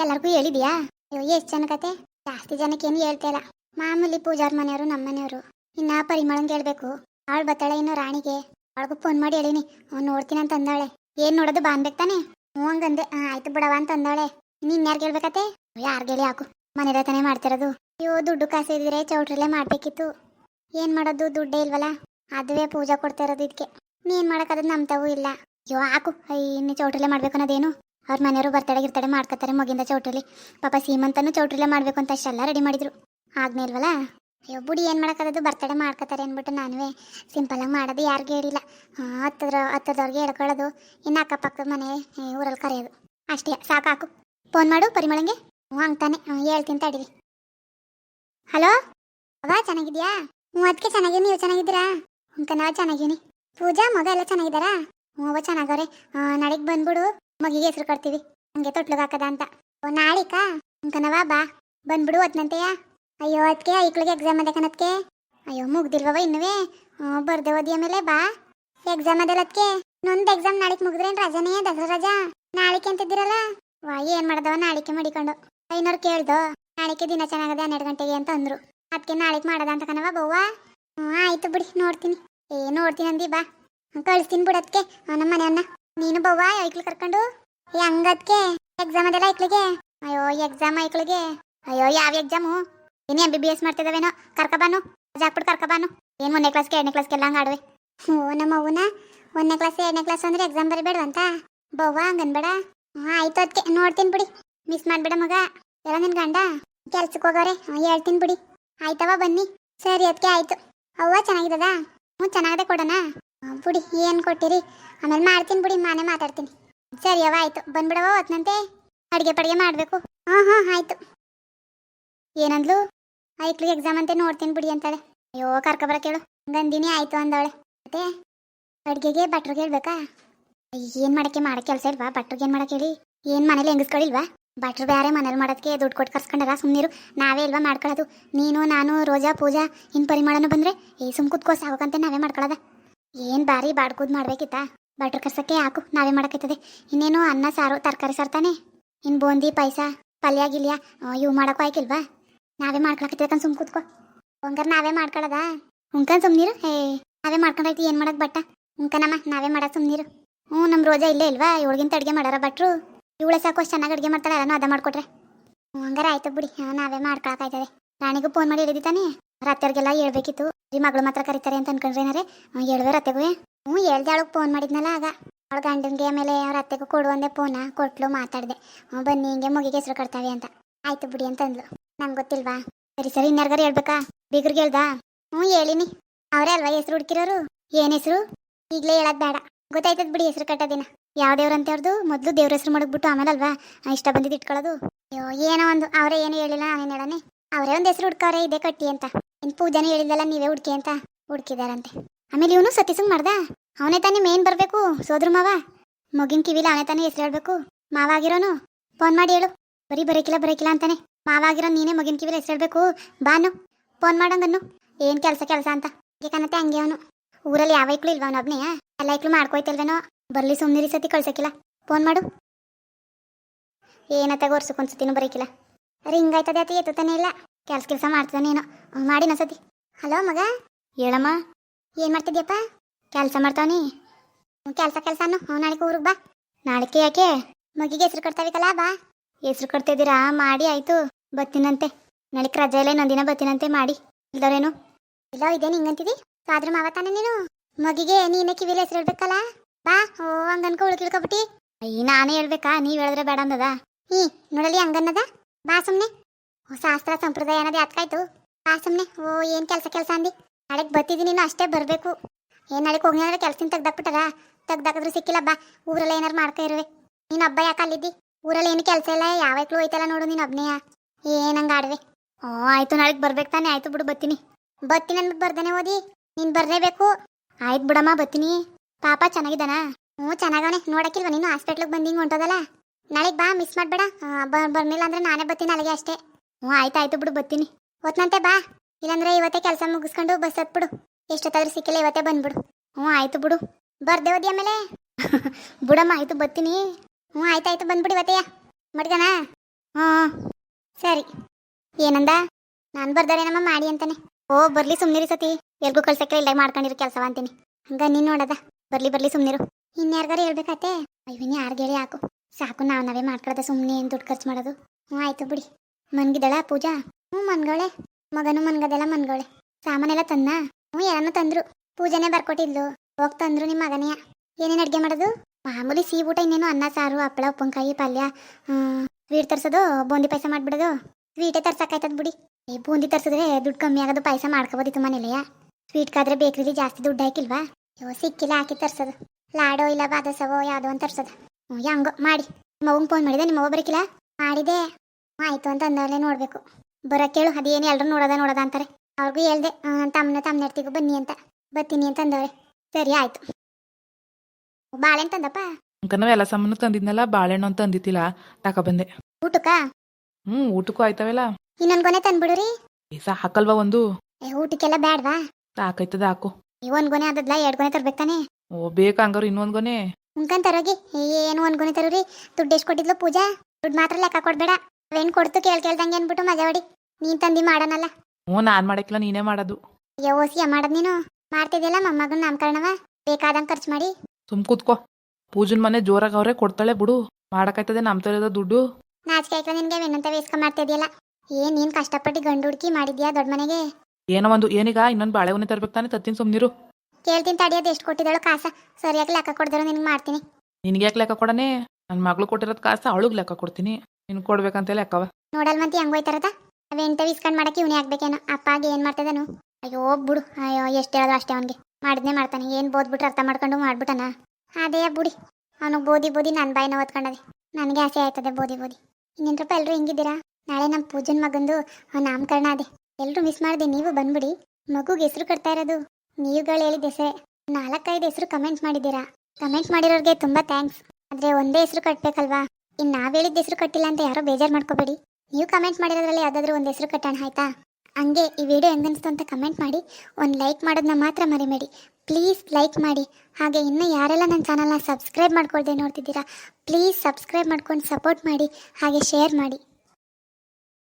ಎಲ್ಲರಿಗೂ ಹೇಳಿದ್ಯಾ? ಅಯ್ಯೋ ಎಷ್ಟು ಜನ ಕತೆ? ಜಾಸ್ತಿ ಜನಕ್ಕೆ ಏನು ಹೇಳ್ತಾ ಇಲ್ಲ. ಮಾಮೂಲಿ ಪೂಜಾರ್ ಮನೆಯವರು ನಮ್ಮ ಮನೆಯವರು. ಇನ್ನ ಪರಿಮಳಂಗೆ ಹೇಳ್ಬೇಕು. ಅವಳು ಬತ್ತಾಳೆ ಇನ್ನು ರಾಣಿಗೆ. ಅವಳಿಗೂ ಫೋನ್ ಮಾಡಿ ಹೇಳಿನಿ. ಅವ್ನು ನೋಡ್ತೀನಿ ಅಂತ ಅಂದಾಳೆ. ಏನ್ ನೋಡೋದು ಬಾನ್ಬೇಕು ತಾನೆ? ಹಂಗಂದೆ. ಆ, ಆಯ್ತು ಬಿಡವ ಅಂತ ಅಂದಾಳೆ. ನೀನ್ ಯಾರ್ಗೆ ಕೇಳ್ಬೇಕತ್ತೆ ಯಾರ್ಗೆ ಹೇಳಿ ಹಾಕು. ಮನೆ ತಾನೇ ಮಾಡ್ತಿರೋದು. ಅಯ್ಯೋ ದುಡ್ಡು ಕಾಸು ಇದ್ರೆ ಚೌಟ್ರಲ್ಲೇ ಮಾಡ್ಬೇಕಿತ್ತು. ಏನ್ ಮಾಡೋದು ದುಡ್ಡೇ ಇಲ್ವಲ್ಲ? ಅದುವೇ ಪೂಜಾ ಕೊಡ್ತಾ ಇರೋದು ಇದಕ್ಕೆ ನೀನ್ ಮಾಡಕ್ಕದ ತವೂ ಇಲ್ಲ. ಅಯ್ಯೋ ಹಾಕು. ಅಯ್ಯ ಇನ್ನು ಚೌಟ್ರಲ್ಲೇ ಮಾಡ್ಬೇಕು ಅನ್ನೋದೇನು? ಅವ್ರ ಮನೆಯವರು ಬರ್ತಡೆ ಗಿರ್ತಡೆ ಮಾಡ್ಕೋತಾರೆ ಮಗಿಂದ ಚೌಟ್ರಿಲಿ ಪಾಪ ಸೀಮಂತನೂ ಚೌಟ್ರಿಲೆ ಮಾಡ್ಬೇಕು ಅಂತ ಅಷ್ಟೆಲ್ಲ ರೆಡಿ ಮಾಡಿದ್ರು. ಆಗ್ನೇಲ್ವಲ್ಲ ಅಯ್ಯೋ ಬುಡಿ ಏನು ಮಾಡೋಕ್ಕದು ಬರ್ತಡೆ ಮಾಡ್ಕೋತಾರೆ ಅಂದ್ಬಿಟ್ಟು ನಾನುವೇ. ಸಿಂಪಲಾಗಿ ಮಾಡೋದು ಯಾರಿಗೂ ಹೇಳಿಲ್ಲ ಹತ್ತದ್ರ ಹತ್ತದವ್ರಿಗೆ ಹೇಳ್ಕೊಳ್ಳೋದು. ಇನ್ನು ಅಕ್ಕಪಕ್ಕದ ಮನೆ ಊರಲ್ಲಿ ಕರೆಯೋದು. ಅಷ್ಟೇ ಸಾಕಾಕು ಫೋನ್ ಮಾಡು, ಪರಿಮಳಂಗೆ. ಹ್ಞೂ ಹ್ಞೂ, ಹೇಳ್ತೀನಿ, ತಡೀರಿ. ಹಲೋ ಅವಾ ಚೆನ್ನಾಗಿದ್ಯಾ? ಹ್ಞೂ ಅದಕ್ಕೆ ಚೆನ್ನಾಗಿ ನೀವು ಚೆನ್ನಾಗಿದ್ದೀರಾ? ಅಂಕನ ಚೆನ್ನಾಗೀನಿ ಪೂಜಾ, ಮಗ ಎಲ್ಲ ಚೆನ್ನಾಗಿದ್ದಾರಾ? ಹ್ಞೂ ಚೆನ್ನಾಗವ್ರೆ. ನಡಿಗೆ ಬಂದ್ಬಿಡು. ಮಗಿಗೆ ಹೆಸರು ಕೊಡ್ತೀವಿ. ಹಂಗೆ ತೊಟ್ಲಿಗೆ ಹಾಕದ ಅಂತ. ಓ, ನಾಳಿಕ? ಅಂಕನವ ಬಾ. ಬಂದ್ಬಿಡು ಒತ್ನಂತೆಯ ಅಯ್ಯೋ ಅದಕ್ಕೆ ಐಕ್ಳಿಗೆ ಎಕ್ಸಾಮ್ ಅದೇ ಕಣತ್ಕೆ. ಅಯ್ಯೋ ಮುಗ್ದಿಲ್ವವ ಇನ್ನುವೇ? ಬರ್ದೆ ಓದಿಯ ಮೇಲೆ ಬಾ. ಎಕ್ಸಾಮ್ ಅದಲ್ಲ ಅದಕ್ಕೆ ನೊಂದು ಎಕ್ಸಾಮ್ ನಾಳಿಕ್ ಮುಗಿದ್ರೇನು ರಜಾನೇ ದಸರಾ ರಜಾ? ನಾಳಿಕೆ ಅಂತಿದ್ದೀರಲ್ಲ? ವಾ, ಏನು ಮಾಡ್ದವ ನಾಳಿಕೆ ಮಾಡಿಕೊಂಡು. ಐನೋರು ಕೇಳ್ದು? ನಾಳಿಕೆ ದಿನ ಚೆನ್ನಾಗದೆ ಹನ್ನೆರಡು ಗಂಟೆಗೆ ಅಂತ ಅಂದ್ರು. ಅದಕ್ಕೆ ನಾಳೆಗೆ ಮಾಡದ ಅಂತ ಕಣವ ಬವ್ವ? ಹ್ಞೂ ಆಯಿತು ಬಿಡಿ, ನೋಡ್ತೀನಿ. ಏ ನೋಡ್ತೀನಿ ಅಂದಿ ಬಾ ಕಳಿಸ್ತೀನಿ ಬಿಡೋದಕ್ಕೆ ನಮ್ಮ ಮನೆಯನ್ನ ನೀನು ಬವ್ವ ಐಕ್ಳು ಕರ್ಕೊಂಡು? ಹಂಗದ್ಕೆ ಎಕ್ಸಾಮ್ ಅದೆಲ್ಲ ಐಕ್ಳಿಗೆ? ಅಯ್ಯೋ ಎಕ್ಸಾಮ್ ಐಕ್ಳಿಗೆ. ಅಯ್ಯೋ, ಯಾವ ಎಕ್ಸಾಮು ಇನ್ನೇ ಎಂ ಬಿ ಬಿ ಎಸ್ ಮಾಡ್ತಿದ್ದಾವೇನೋ ಕರ್ಕಬಾನು ಜಾಕ್ಬಿಟ್ಟು ಕರ್ಕಬಾನು ಏನು ಒಂದನೇ ಕ್ಲಾಸ್ಗೆ ಎರಡನೇ ಕ್ಲಾಸ್ಗೆಲ್ಲ ಹಂಗೆ ಆಡುವೆ. ಹ್ಞೂ, ನಮ್ಮ ಅವ್ವನ ಒಂದನೇ ಕ್ಲಾಸ್ ಎರಡನೇ ಕ್ಲಾಸ್ ಅಂದ್ರೆ ಎಕ್ಸಾಮ್ ಬರಿಬೇಡ್ವಂತ. ಬವ್ವ ಹಂಗನ್ಬೇಡ ಹಾಂ ಆಯ್ತು ಅದಕ್ಕೆ ನೋಡ್ತೀನಿ ಬಿಡಿ. ಮಿಸ್ ಮಾಡ್ಬೇಡ ಮಗ. ಎಲ್ಲ ನಿನ್ ಗಂಡ? ಕೆಲ್ಸಕ್ಕೆ ಹೋಗೋರೆ ಹೇಳ್ತೀನಿ ಬಿಡಿ. ಆಯ್ತವ ಬನ್ನಿ. ಸರಿ ಅದಕ್ಕೆ ಆಯ್ತು. ಅವ್ವ, ಚೆನ್ನಾಗಿದ್ದದ? ಹ್ಞೂ, ಚೆನ್ನಾಗದೆ ಕೊಡೋಣ. ಬಿಡಿ, ಏನು ಕೊಟ್ಟಿರಿ? ಆಮೇಲೆ ಮಾಡ್ತೀನಿ ಬಿಡಿ, ಮನೆ ಮಾತಾಡ್ತೀನಿ. ಸರಿ, ಅವ ಆಯ್ತು. ಬಂದ್ಬಿಡವ ಹೊತ್ನಂತೆ? ಅಡುಗೆ ಪಡಿಗೆ ಮಾಡಬೇಕು. ಹಾಂ ಹಾಂ, ಆಯ್ತು. ಏನಂದ್ಲು? ಐಕ್ಳಿಗೆ ಎಕ್ಸಾಮ್ ಅಂತೆ ನೋಡ್ತೀನಿ ಬಿಡಿ ಅಂತಾಳೆ. ಅಯ್ಯೋ ಕರ್ಕೊಬರ ಕೇಳು ಗಂದಿನಿ ಆಯ್ತು ಅಂದವಳೆ ಮತ್ತೆ? ಅಡುಗೆಗೆ ಭಟ್ರಿಗೆ ಹೇಳ್ಬೇಕಾ? ಏನು ಮಾಡಕ್ಕೆ ಮಾಡಕ್ ಕೆಲಸ ಇಲ್ವಾ? ಭಟ್ರಿಗೆ ಏನು ಮಾಡಕ್ ಹೇಳಿ? ಏನು ಮನೇಲಿ ಹೆಂಗಸ್ಗಳಿಲ್ವಾ ಭಟ್ರು ಬೇರೆ ಮನೇಲಿ ಮಾಡೋದಕ್ಕೆ ದುಡ್ಡು ಕೊಟ್ಟು ಕರ್ಸ್ಕೊಂಡಾರ ಸುಮ್ಮನಿರು ನಾವೇ ಇಲ್ವಾ ಮಾಡ್ಕೊಳ್ಳೋದು ನೀನು, ನಾನು, ರೋಜಾ, ಪೂಜಾ, ಇನ್ ಪರಿಮಳನು ಬಂದ್ರೆ ಈ ಸುಮ್ ಕುತ್ಕೋ, ಸಾವಕಂತೆ ನಾವೇ ಮಾಡ್ಕೊಳ್ಳೋದ ಏನ್ ಬಾರಿ ಬಾಡ್ಕೂದ್ ಮಾಡ್ಬೇಕಿತ್ತ? ಬಟ್ರ್ ಕರ್ಸಕ್ಕೆ ಯಾಕು ನಾವೇ ಮಾಡಕೈತದೆ. ಇನ್ನೇನು ಅನ್ನ, ಸಾರು, ತರಕಾರಿ ಸರ್ತಾನೆ? ಇನ್ ಬೂಂದಿ ಪೈಸಾ ಪಲ್ಯ, ಗಿಲ್ಯ ಇವು ಮಾಡಕ್ಕೂ ಆಯ್ಕಿಲ್ವಾ? ನಾವೇ ಮಾಡ್ಕೊಳಕತ್ತೇಕನ್ ಸುಮ್ ಕೂತ್ಕೋ. ಹಂಗಾರ ನಾವೇ ಮಾಡ್ಕೊಳದ? ಉಂಕನ್ ಸುಮ್ನೀರು? ಏ ನಾವೇ ಮಾಡ್ಕೊಂಡೈತಿ ಏನ್ ಮಾಡಕ್ ಬಟ್ಟ? ಉಂಕನಮ್ಮ ನಾವೇ ಮಾಡಕ್ ಸುಮ್ನೀರು. ಹ್ಞೂ ನಮ್ಮ ರೋಜಾ ಇಲ್ಲೇ ಇಲ್ವಾ? ಇವಳಿಗಿಂತ ಅಡುಗೆ ಮಾಡಾರ ಭಟ್ರು? ಇವಳೆ ಸಾಕು, ಅಷ್ಟು ಚೆನ್ನಾಗಿ ಅಡುಗೆ ಮಾಡ್ತಾಳೆ ಅದನ್ನು ಅದ ಮಾಡ್ಕೊಟ್ರೆ. ಹಂಗಾರ ಆಯ್ತು ಬಿಡಿ. ನಾವೇ ಮಾಡ್ಕೊಳಕಾಯ್ತದೆ ರಾಣಿಗೂ ಫೋನ್ ಮಾಡಿ ಹೇಳಿದಿ ತಾನೇ? ರತ್ತೆಯವ್ರಿಗೆಲ್ಲ ಹೇಳ್ಬೇಕಿತ್ತು. ಈ ಮಗಳು ಮಾತ್ರ ಕರೀತಾರೆ ಅಂತ ಅನ್ಕೊಂಡ್ರೇನಾರೆ ಹೇಳುವೆ ಅತ್ತೆಗೂ. ಹ್ಞೂ ಹೇಳ್ದೆ ಅವಳಿಗೆ ಫೋನ್ ಮಾಡಿದ್ನಲ್ಲ ಆಗ. ಅವಳ ಗಂಡನಿಗೆ ಆಮೇಲೆ ಅವ್ರ ಅತ್ತೆಗೂ ಕೊಡು ಫೋನ ಕೊಟ್ಲು, ಮಾತಾಡಿದೆ. ಹ್ಞೂ ಬನ್ನಿ, ಹಿಂಗೆ ಮುಗಿಗೆ ಹೆಸರು ಕಟ್ತಾವೆ ಅಂತ. ಆಯ್ತು ಬಿಡಿ ಅಂತ ಅಂದ್ಲು ನಂಗೆ ಗೊತ್ತಿಲ್ವಾ? ಸರಿ ಸರಿ, ಇನ್ಯಾರ್ಗಾರು ಹೇಳ್ಬೇಕಾ? ಬೀಗ್ರಿಗೆ ಹೇಳ್ದಾ? ಹ್ಞೂ ಹೇಳಿನಿ. ಅವರೇ ಅಲ್ವಾ ಹೆಸರು ಹುಡುಕಿರೋರು? ಏನು ಹೆಸರು? ಈಗಲೇ ಹೇಳೋದು ಬೇಡ. ಗೊತ್ತಾಯ್ತದ ಬಿಡಿ ಹೆಸರು ಕಟ್ಟೋದಿನ ಯಾವ ದೇವ್ರಂತ ಅವ್ರದ್ದು ಮೊದಲು ದೇವ್ರ ಹೆಸರು ಮಡಗ್ಬಿಟ್ಟು ಆಮೇಲೆ ಅಲ್ವಾ? ಇಷ್ಟ ಬಂದಿದ್ದು ಇಟ್ಕೊಳ್ಳೋದು. ಅಯ್ಯೋ, ಏನೋ ಒಂದು. ಅವರೇ ಏನು ಹೇಳಿಲ್ಲ, ನಾನೇನು ಹೇಳನೆ? ಅವರೇ ಒಂದು ಹೆಸರು ಹುಡ್ಕವ್ರೆ, ಇದೇ ಕಟ್ಟಿ ಅಂತ. ಇನ್ ಪೂಜಾನೇ ಹೇಳಿದಲ್ಲ ನೀವೇ ಹುಡ್ಕಿ ಅಂತ ಹುಡ್ಕಿದಾರಂತೆ. ಆಮೇಲೆ ಇವನು ಸತೀಸಂಗ್ ಮಾಡ್ದ? ಅವನೇ ತಾನೇ ಮೇನ್ ಬರಬೇಕು, ಸೋದ್ರ ಮಾವ. ಮಗಿನ ಕಿವಿಲ ಅವನೇ ತಾನೇ ಹೆಸರು ಹೇಳ್ಬೇಕು. ಮಾವ ಆಗಿರೋನು? ಫೋನ್ ಮಾಡಿ ಹೇಳು. ಬರೀ ಬರೀಕಿಲ್ಲ ಬರೀಕಿಲ್ಲ ಅಂತಾನೆ. ಮಾವ ಆಗಿರೋ ನೀನೇ ಮಗಿನ ಕಿವಿಲ ಹೆಸರು ಹೇಳ್ಬೇಕು. ಬಾನು ಫೋನ್ ಮಾಡಂಗನ್ನು ಏನು ಕೆಲಸ ಕೆಲಸ ಅಂತ. ಕನತೆ ಹಂಗೆ ಅವನು. ಊರಲ್ಲಿ ಯಾವ ಐಕ್ಳು ಇಲ್ವಾ ಅವನೊಬ್ನೇ ಎಲ್ಲ ಐಕ್ಳು ಮಾಡ್ಕೊಯ್ತಲ್ವೇನೋ? ಬರ್ಲಿ ಸುಮ್ಮನಿರಿ ಸತಿ ಕಳ್ಸಕ್ಕಿಲ್ಲ ಫೋನ್ ಮಾಡು. ಏನತ್ತ ವರ್ಷಕ್ಕೊಂದ್ಸತಿನೂ ಬರೀಕಿಲ್ಲ. ರಿಂಗ್ ಆಯ್ತದೆ ಅತಿ ಎತ್ತುತ್ತಾನೆ ಇಲ್ಲ. ಕೆಲ್ಸ ಕೆಲಸ ನೀನು ಮಾಡಿ ನಸತಿ ಹಲೋ ಮಗ. ಹೇಳಮ್ಮ. ಏನ್ ಮಾಡ್ತಿದ್ಯಪ್ಪ? ಕೆಲಸ ಮಾಡ್ತಾವನಿ. ಕೆಲಸ ಹ್ಞೂ ನಾಳೆಗೆ ಊರಿಗೆ ಬಾ. ನಾಳೆಗೆ ಯಾಕೆ? ಮಗಿಗೆ ಹೆಸರು ಕಟ್ತಾವಿಕಲ್ಲ ಬಾ. ಹೆಸರು ಕೊಡ್ತಿದ್ದೀರಾ ಮಾಡಿ, ಆಯ್ತು. ಬತ್ತಿನಂತೆ. ನಾಳೆಗೆ ರಜೆ ಇಲ್ಲ ಇನ್ನೊಂದಿನ ಬತ್ತಿನಂತೆ ಮಾಡಿ. ಇಲ್ದವ್ರೇನು? ಇಲ್ಲ, ಇದೇನು ಹಿಂಗಂತಿದಿ? ಸಾದ್ರ ಮಾವ ತಾನೆ ನೀನು? ಮಗಿಗೆ ನೀನೇ ಕಿವಿಲಿ ಹೆಸರು ಹೇಳ್ಬೇಕಲ್ಲ ಬಾ ಓ ಹಂಗನ್ಕೊ ಉಳ್ಕಿಳ್ಕೊಬಿಟ್ಟಿ ಅಯ್ಯ, ನಾನೇ ಹೇಳ್ಬೇಕಾ? ನೀವ್ ಹೇಳಿದ್ರೆ ಬೇಡ ಅಂದದ. ಈ ನೋಡಲಿ ಹಂಗನ್ನದ ಬಾ ಸುಮ್ನೆ. ಓ, ಶಾಸ್ತ್ರ ಸಂಪ್ರದಾಯ ಅನ್ನೋದು ಯಾತ್ಕಾಯ್ತು ಬಾ ಸುಮ್ನೆ. ಓ, ಏನು ಕೆಲಸ ಕೆಲಸ ಅಂದಿ? ನಾಳೆಗೆ ಬರ್ತಿದ್ದೀನಿ ನೀನು ಅಷ್ಟೇ ಬರಬೇಕು. ಏನು ನಾಳೆಗೆ ಹೋಗಿ ಅಂದ್ರೆ ಕೆಲ್ಸದಿಂದ ತೆಗ್ದಾಕ್ಬಿಟ್ಟಾರ? ತೆಗ್ದಾಕಿದ್ರು ಸಿಕ್ಕಿಲ್ಲ, ಬಾ. ಊರಲ್ಲಿ ಏನಾರು ಮಾಡ್ಕೊ ಇರುವೆ. ನೀನು ಹಬ್ಬ ಯಾಕೆ ಅಲ್ಲಿದ್ದಿ? ಊರಲ್ಲಿ ಏನು ಕೆಲಸ ಇಲ್ಲ? ಯಾವಾಗಲೂ ಹೋಯ್ತಲ್ಲ ನೋಡು ನೀನು ಅಬ್ನೇಯ ಏನಂಗೆ ಆಡ್ವೆ? ಓ, ಆಯ್ತು, ನಾಳೆಗ್ ಬರ್ಬೇಕು ತಾನೆ. ಆಯ್ತು ಬಿಡು ಬತ್ತೀನಿ ಬತ್ತೀನಿ ಅಂದ್ಬಿಟ್ಟು ಬರ್ದೇನೆ ಓದಿ. ನೀನು ಬರಲೇಬೇಕು. ಆಯ್ತು ಬಿಡಮ್ಮ ಬತ್ತೀನಿ ಪಾಪ ಚೆನ್ನಾಗಿದ್ದಾನಾ? ಹ್ಞೂ, ಚೆನ್ನಾಗವನೆ. ನೋಡಕ್ಕಿಲ್ವ ನೀನು? ಹಾಸ್ಪಿಟ್ಲಿಗೆ ಬಂದಿಂಗೆ ಹೊಂಟೋದಲ್ಲ? ನಾಳೆಗೆ ಬಾ ಮಿಸ್ ಮಾಡಬೇಡ. ಬರ್ನಿಲ್ಲ ಅಂದ್ರೆ ನಾನೇ ಬರ್ತೀನಿ ಅಲ್ಲಿಗೆ ಅಷ್ಟೇ. ಹ್ಞೂ, ಆಯ್ತು ಆಯ್ತು ಬಿಡು, ಬರ್ತೀನಿ. ಹೊತ್ನಂತೆ ಬಾ. ಇಲ್ಲಾಂದ್ರೆ ಇವತ್ತೇ ಕೆಲಸ ಮುಗಿಸ್ಕೊಂಡು ಬಸ್ ಹತ್ಬಿಡು. ಎಷ್ಟೊತ್ತಾದ್ರೂ ಸಿಕ್ಕಿಲ್ಲ, ಇವತ್ತೇ ಬಂದ್ಬಿಡು. ಹ್ಞೂ, ಆಯ್ತು ಬಿಡು. ಬರ್ದೆ ಓದಿ ಆಮೇಲೆ. ಬಿಡಮ್ಮ, ಆಯ್ತು, ಬರ್ತೀನಿ. ಹ್ಞೂ, ಆಯ್ತು ಆಯ್ತು, ಬಂದ್ಬಿಡು ಇವತ್ತೆಯ ಮಡ್ಗನಾ? ಹಾಂ ಸರಿ. ಏನಂದ? ನಾನು ಬರ್ದಾರೇನಮ್ಮ ಮಾಡಿ ಅಂತಾನೆ. ಓ, ಬರ್ಲಿ ಸುಮ್ಮನಿರಿ ಸತಿ. ಎಲ್ಗೂ ಕಳ್ಸಕ್ಕೆ ಇಲ್ಲ ಮಾಡ್ಕೊಂಡಿರೋ ಕೆಲಸವ ಅಂತೀನಿ. ಹಂಗ ನೀನು ನೋಡದ. ಬರ್ಲಿ ಬರ್ಲಿ ಸುಮ್ನಿರು. ಇನ್ಯಾರ್ಗಾರ ಹೇಳ್ಬೇಕಾತೆ? ಅಯ್ಯೋ ಯಾರ್ಗೆ ಹೇಳಿ ಹಾಕು. ಸಾಕು, ನಾವು ನಾವೇ ಮಾಡ್ಕೊಳದ ಸುಮ್ಮನೆ ಏನು ದುಡ್ಡು ಖರ್ಚು ಮಾಡೋದು. ಹ್ಞೂ, ಆಯ್ತು ಬಿಡಿ. ಮನ್ಗಿದಳ ಪೂಜಾ? ಹ್ಞೂ, ಮನ್ಗೋಳೆ. ಮಗನೂ ಮನ್ಗದೆಲ್ಲ ಮನ್ಗೋಳೆ. ಸಾಮಾನೆಲ್ಲ ತಂದ? ಹ್ಞೂ ಏನೋ ತಂದ್ರು. ಪೂಜೆನೆ ಬರ್ಕೊಟ್ಟಿದ್ಲು. ಹೋಗ್ ತಂದ್ರು ನಿಮ್ಮ ಮಗನೇ. ಏನೇನು ಅಡ್ಗೆ ಮಾಡೋದು? ಮಾಮೂಲಿ ಸಿಹಿ ಊಟ, ಇನ್ನೇನು ಅನ್ನ, ಸಾರು ಹಪ್ಪಳ ಉಪ್ಪಿನಕಾಯಿ, ಪಲ್ಯ. ಸ್ವೀಟ್ ತರಿಸೋದು? ಬೂಂದಿ ಪಾಯಸ ಮಾಡ್ಬಿಡೋದು? ಸ್ವೀಟೇ ತರ್ಸಕ್ಕಾಯ್ತದ ಬಿಡಿ. ಈ ಬೂಂದಿ ತರ್ಸಿದ್ರೆ ದುಡ್ಡು ಕಮ್ಮಿ ಆಗೋದು, ಪಾಯಸ ಮಾಡ್ಕೋಬೋದಿತ್ತು ಮನೇಲೆಯ? ಸ್ವೀಟ್ ಕಾದ್ರೆ ಬೇಕ್ರಿಲಿ ಜಾಸ್ತಿ ದುಡ್ಡು ಹಾಕಿಲ್ವಾ? ಯೋ ಸಿಕ್ಕಿಲ್ಲ, ಹಾಕಿ ತರ್ಸೋದು. ಲಾಡೋ ಇಲ್ಲ ಬಾದಸವೋ ಯಾವುದೋ ಅಂತ ತರ್ಸೋದು. ಹೆಂಗೋ ಮಾಡಿ. ಮಗಂಗೆ ಫೋನ್ ಮಾಡಿದೆ ನಿಮ್ಮ ಅವ್ವ ಬರಕಿಲ್ಲ? ಮಾಡಿದೆ. ಆಯ್ತು ಅಂತ ಅಂದಾಗಲೇ ನೋಡಬೇಕು. ಬರ ಕೇಳು ಅದೇನು ಎಲ್ಲರೂ ನೋಡೋದ ನೋಡೋದ ಅಂತಾರೆ. ಅವ್ರಿಗೂ ಹೇಳ್ದೆ ತಮ್ಮನ ತಮ್ಮ ನೆಡ್ತಿಗೂ ಬನ್ನಿ ಅಂತ. ಬರ್ತೀನಿ ಅಂತ ಅಂದವ್ರೆ. ಸರಿ ಆಯ್ತು. ಬಾಳೆಹಣ್ಣು ತಂದಪ್ಪ? ಅಂಕನವ ಎಲ್ಲ ಸಾಮಾನು ತಂದಿದ್ನಲ್ಲ ಬಾಳೆಹಣ್ಣು ಅಂತ ತಕ ಬಂದೆ. ಊಟಕ್ಕ? ಹ್ಞೂ ಊಟಕ್ಕೂ ಆಯ್ತವೆಲ್ಲ. ಇನ್ನೊಂದ್ ಗೊನೆ ತಂದ್ಬಿಡುರಿ. ಹಾಕಲ್ವಾ ಒಂದು? ಏ, ಊಟಕ್ಕೆಲ್ಲ ಬ್ಯಾಡ್ವಾ? ಸಾಕೈತದ ಹಾಕು. ಈ ಒಂದ್ ಗೊನೆ ಆದದ್ಲ ಎರಡ್ ಗೊನೆ ತರ್ಬೇಕು ತಾನೆ? ಓ ಬೇಕಾ ಹಂಗಾರು ಇನ್ನೊಂದು ಗೊನೆ ಉಂಕನ್ ತರೋಗಿ ಏನು ಒಂದ್ ರೀ? ತರೋರಿ ದುಡ್ಡು ಎಷ್ಟು ಕೊಟ್ಟಿದ್ಲು ಪೂಜಾ? ದುಡ್ಡು ಮಾತ್ರ ಲೆಕ್ಕ ಕೊಡ್ಬೇಡ. ಅವೇನ್ ಕೊಡ್ತು ಕೇಳ್ ಕೇಳ್ದಂಗೆ ಅನ್ಬಿಟ್ಟು ಮಜಾ ಹೊಡಿ. ನೀನ್ ತಂದಿ ಮಾಡನಲ್ಲ. ಹ್ಞೂ ನಾನು ಮಾಡಕ್ಕಿಲ್ಲ ನೀನೇ ಮಾಡೋದು. ಓಸಿಯ ಮಾಡದ್ ನೀನು? ಮಾಡ್ತಿದ್ಯಲ್ಲ ಮೊಮ್ಮಗನ ನಾಮಕರಣವ? ಬೇಕಾದಂಗೆ ಖರ್ಚು ಮಾಡಿ. ಸುಮ್ ಕೂತ್ಕೋ. ಪೂಜನ್ ಮನೆ ಜೋರಾಗ ಅವರೇ ಕೊಡ್ತಾಳೆ ಬಿಡು. ಮಾಡಕ್ಕಾಯ್ತದೆ ನಮ್ಮ ತರದ ದುಡ್ಡು. ನಾಚಿಕೆ ಆಯ್ತು ನಿನ್ಗೆ ವೆನ್ನಂತ ವೇಸ್ಕ ಮಾಡ್ತಿದ್ಯಲ್ಲ. ಏನ್ ನೀನ್ ಕಷ್ಟಪಟ್ಟು ಗಂಡು ಹುಡುಕಿ ಮಾಡಿದ್ಯಾ ದೊಡ್ಡ ಮನೆಗೆ? ಏನೋ ಒಂದು ಏನೀಗ ಇನ್ನೊಂದು ಬಾಳೆಗೊನೆ ತರ್ಬೇಕು ತಾನೆ ತತ್ತಿನ ಸುಮ್ನಿರು. ಕೇಳ್ತೀನಿ ತಡಿಯೋದು ಎಷ್ಟು ಕೊಟ್ಟಿದ್ದಾಳು ಕಾಸ. ಸರಿಯಾಗಿ ಲೆಕ್ಕ ಕೊಡ್ದಿರೋ ನಿನ್ಗೆ ಮಾಡ್ತೀನಿ. ನಿನ್ಗೆ ಯಾಕೆ ಲೆಕ್ಕ ಕೊಡನೆ ನನ್ನ ಮಗಳು ಕೊಟ್ಟಿರೋದು ಕಾಸು ಅವಳಿಗೆ ಲೆಕ್ಕ ಕೊಡ್ತೀನಿ. ನಿನ್ ಕೊಡ್ಬೇಕಂತ ಲೆಕ್ಕವ. ನೋಡಲ್ ಮಂತಿ ಹೆಂಗೋಯ್ತಾರದ ಅವೆಂತ ಇಸ್ಕೊಂಡ್ ಮಾಡಕ್ಕೆ ಇವನೇ ಆಗ್ಬೇಕೇನೋ. ಅಪ್ಪಾಗೆ ಏನ್ ಮಾಡ್ತಿದ್ದಾನು ಅಯ್ಯೋ ಬಿಡು. ಅಯ್ಯೋ ಎಷ್ಟು ಹೇಳೋದು ಅಷ್ಟೇ ಅವನಿಗೆ. ಮಾಡಿದ್ನೇ ಮಾಡ್ತಾನೆ. ಏನ್ ಬೋದ್ಬಿಟ್ರೆ ಅರ್ಥ ಮಾಡ್ಕೊಂಡು ಮಾಡ್ಬಿಟ್ಟನ? ಅದೇ ಬುಡಿ. ಅವನಿಗೆ ಬೋದಿ ಬೋದಿ ನನ್ನ ಬಾಯಿನ ಓದ್ಕೊಂಡದೆ ನನಗೆ ಆಸೆ ಆಯ್ತದೆ ಬೋದಿ ಬೋದಿ. ರೂಪಾಯಿ ಎಲ್ಲರೂ ಹೆಂಗಿದ್ದೀರಾ? ನಾಳೆ ನಮ್ಮ ಪೂಜನ್ ಮಗಂದು ಅವ್ನ್ ನಾಮಕರಣ ಅದೇ. ಎಲ್ಲರೂ ಮಿಸ್ ಮಾಡಿದೆ ನೀವು ಬಂದ್ಬಿಡಿ. ಮಗುಗೆ ಹೆಸರು ಕಟ್ತಾ ಇರೋದು. ನೀವುಗಳು ಹೇಳಿದ ಹೆಸರೇ, ನಾಲ್ಕೈದು ಹೆಸರು ಕಮೆಂಟ್ ಮಾಡಿದ್ದೀರಾ? ಕಮೆಂಟ್ ಮಾಡಿರೋರಿಗೆ ತುಂಬ ಥ್ಯಾಂಕ್ಸ್ ಆದರೆ ಒಂದೇ ಹೆಸರು ಕಟ್ಟಬೇಕಲ್ವಾ ಇನ್ನು ನಾವು ಹೇಳಿದ ಹೆಸರು ಕಟ್ಟಿಲ್ಲ ಅಂತ ಯಾರೋ ಬೇಜಾರು ಮಾಡ್ಕೋಬೇಡಿ. ನೀವು ಕಮೆಂಟ್ ಮಾಡಿರೋದ್ರಲ್ಲಿ ಯಾವುದಾದ್ರೂ ಒಂದು ಹೆಸರು ಕಟ್ಟೋಣ ಆಯ್ತಾ? ಹಂಗೆ ಈ ವಿಡಿಯೋ ಹೆಂಗನಿಸ್ತು ಅಂತ ಕಮೆಂಟ್ ಮಾಡಿ, ಒಂದು ಲೈಕ್ ಮಾಡೋದನ್ನ ಮಾತ್ರ ಮರಿಬೇಡಿ. ಪ್ಲೀಸ್ ಲೈಕ್ ಮಾಡಿ. ಹಾಗೆ ಇನ್ನು ಯಾರೆಲ್ಲ ನನ್ನ ಚಾನಲ್ನ ಸಬ್ಸ್ಕ್ರೈಬ್ ಮಾಡ್ಕೊಳ್ದೆ ನೋಡ್ತಿದ್ದೀರಾ ಪ್ಲೀಸ್ ಸಬ್ಸ್ಕ್ರೈಬ್ ಮಾಡ್ಕೊಂಡು ಸಪೋರ್ಟ್ ಮಾಡಿ. ಹಾಗೆ ಶೇರ್ ಮಾಡಿ.